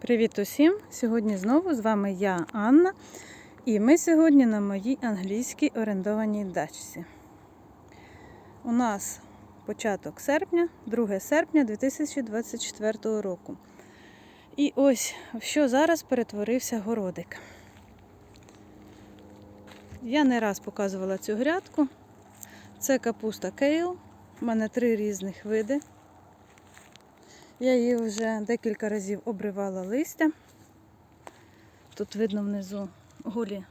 Привіт усім! Сьогодні знову з вами я, Анна, і ми сьогодні на моїй англійській орендованій дачці. У нас початок серпня, 2 серпня 2024 року. І ось в що зараз перетворився городик. Я не раз показувала цю грядку. Це капуста кейл. У мене три різних види. Я її вже декілька разів обривала листя. Тут видно внизу голі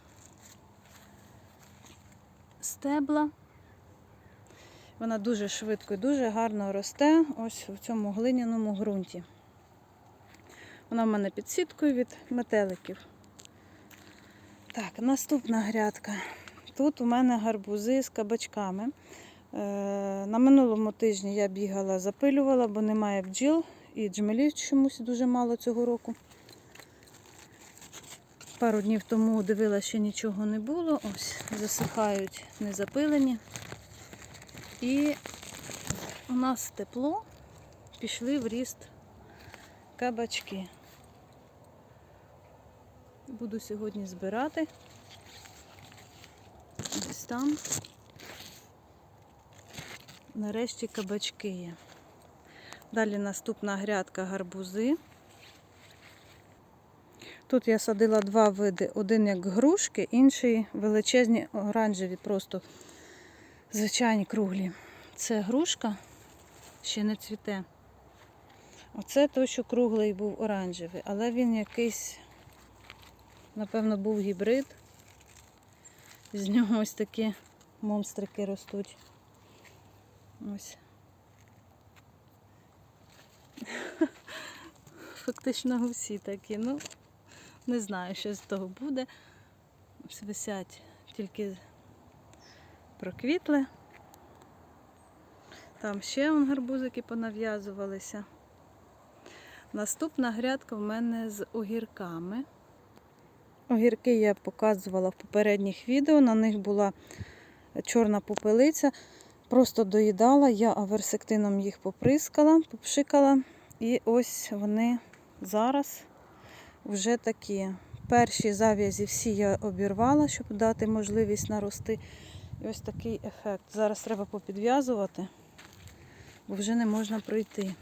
стебла. Вона дуже швидко і дуже гарно росте ось в цьому глиняному ґрунті. Вона в мене під сіткою від метеликів. Так, наступна грядка. Тут у мене гарбузи з кабачками. Е, На минулому тижні я бігала, запилювала, бо немає бджіл і джмелів чомусь дуже мало цього року. Пару днів тому дивилася, що нічого не було. Ось засихають незапилені. І у нас тепло, пішли в ріст кабачки. Буду сьогодні збирати. Ось там. Нарешті кабачки є. Далі наступна грядка гарбузи. Тут я садила два види: один як грушки, інший величезні оранжеві, просто звичайні круглі. Це грушка, ще не цвіте. Оце той, що круглий був оранжевий, але він якийсь, напевно, був гібрид. З нього ось такі монстрики ростуть. Ось. Фактично усі такі. Ну, не знаю, що з того буде. Висять тільки проквітли. Там ще вон гарбузики понав'язувалися. Наступна грядка в мене з огірками. Огірки я показувала в попередніх відео, на них була чорна попелиця. Просто доїдала, я аверсектином їх поприскала, попшикала. І ось вони зараз вже такі. Перші зав'язі всі я обірвала, щоб дати можливість нарости. І ось такий ефект. Зараз треба попідв'язувати, бо вже не можна пройти.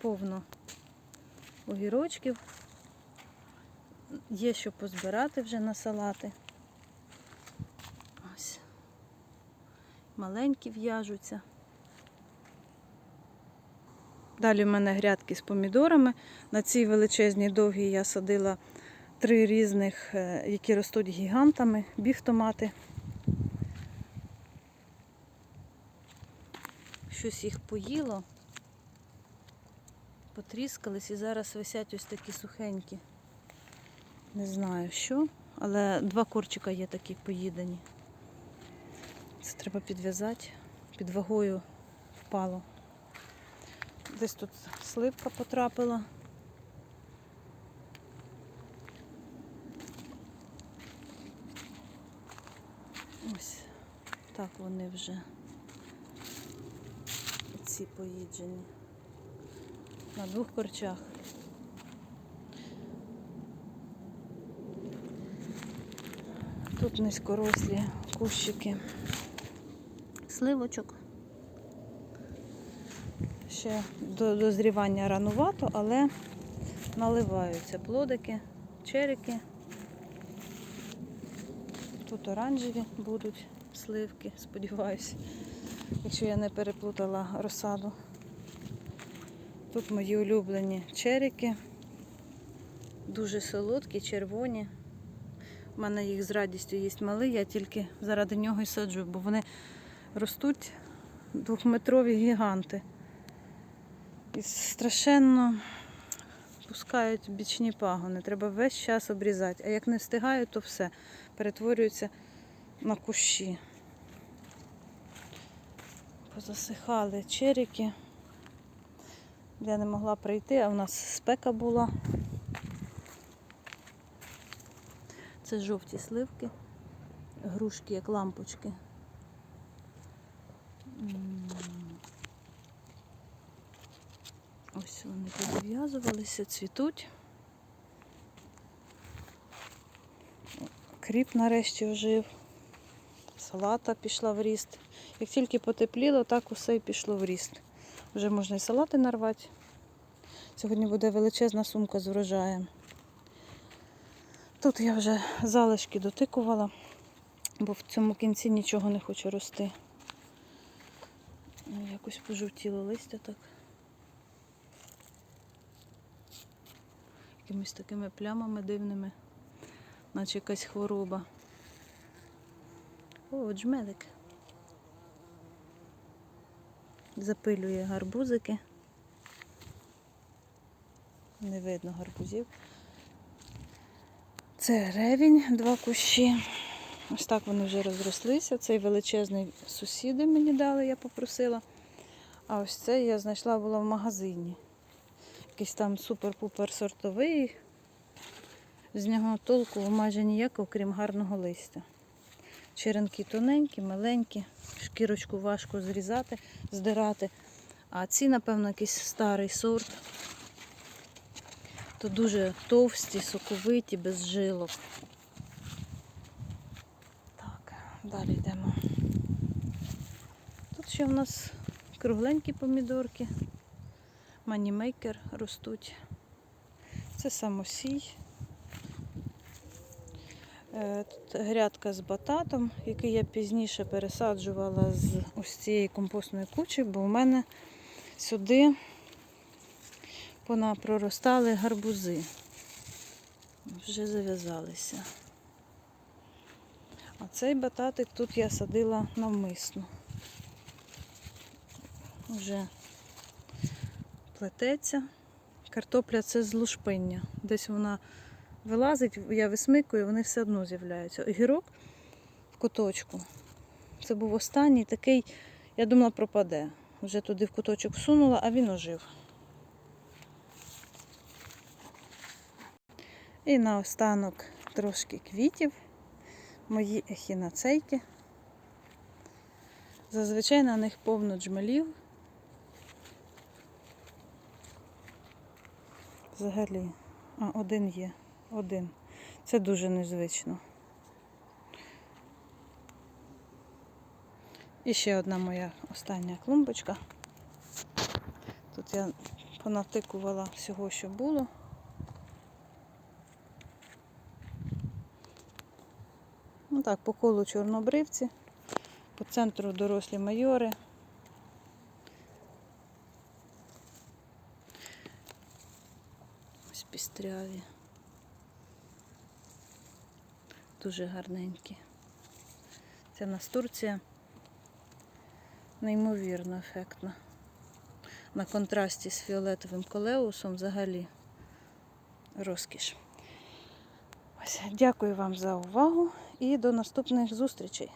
Повно огірочків. Є що позбирати вже на салати. Ось. Маленькі в'яжуться. Далі в мене грядки з помідорами. На цій величезній довгій я садила три різних, е, які ростуть гігантами, біфтомати. Щось їх поїло, потріскались і зараз висять ось такі сухенькі. Не знаю що, але два корчика є такі поїдені. Це треба підв'язати. Під вагою впало. Десь тут сливка потрапила. Ось так вони вже ці поїджені. На двох корчах. Тут низькорослі кущики сливочок. Ще до дозрівання ранувато, але наливаються плодики, черики. Тут оранжеві будуть сливки, сподіваюся, якщо я не переплутала розсаду. Тут мої улюблені черики, дуже солодкі, червоні. У мене їх з радістю є малий, я тільки заради нього і саджу, бо вони ростуть двохметрові гіганти. І страшенно пускають бічні пагони. Треба весь час обрізати. А як не встигаю, то все перетворюється на кущі. Позасихали черіки. Я не могла прийти, а в нас спека була. Це жовті сливки. грушки, як лампочки. Ось вони пов'язувалися, цвітуть. Кріп нарешті ожив. Салата пішла в ріст. Як тільки потепліло, так усе й пішло в ріст. Вже можна і салати нарвати. Сьогодні буде величезна сумка з врожаєм. Тут я вже залишки дотикувала, бо в цьому кінці нічого не хоче рости. Ну, Якось пожовтіло листя так. Якимись такими плямами дивними, наче якась хвороба. О, джмелик. Запилює гарбузики. Не видно гарбузів. Це ревінь, два кущі. Ось так вони вже розрослися. Цей величезний сусіди мені дали, я попросила. А ось цей я знайшла була в магазині. Якийсь там супер-пупер сортовий. З нього толку майже ніякого, крім гарного листя. Черенки тоненькі, маленькі, шкірочку важко зрізати, здирати. А ці, напевно, якийсь старий сорт. То дуже товсті, соковиті, без жилок. Так, далі йдемо. Тут ще в нас кругленькі помідорки, манімейкер ростуть. Це самосій. Е, Тут грядка з бататом, який я пізніше пересаджувала з ось цієї компостної кучі, бо в мене сюди вона проростали гарбузи. Вже зав'язалися. А цей бататик тут я садила навмисно. Вже плететься. Картопля це з лушпиння. Десь вона вилазить, я висмикую, вони все одно з'являються. Огірок в куточку. Це був останній такий, я думала, пропаде. Вже туди в куточок всунула, а він ожив. І наостанок трошки квітів. Мої ехінацейки. Зазвичай на них повно джмелів. Взагалі, а один є. Один. Це дуже незвично. І ще одна моя остання клумбочка. Тут я понатикувала всього, що було. Ну так, по колу чорнобривці, по центру дорослі майори. Ось пістряві. Дуже гарненькі. Це в нас Турція. Неймовірно ефектна. На контрасті з фіолетовим колеусом взагалі розкіш. Ось, дякую вам за увагу і до наступних зустрічей.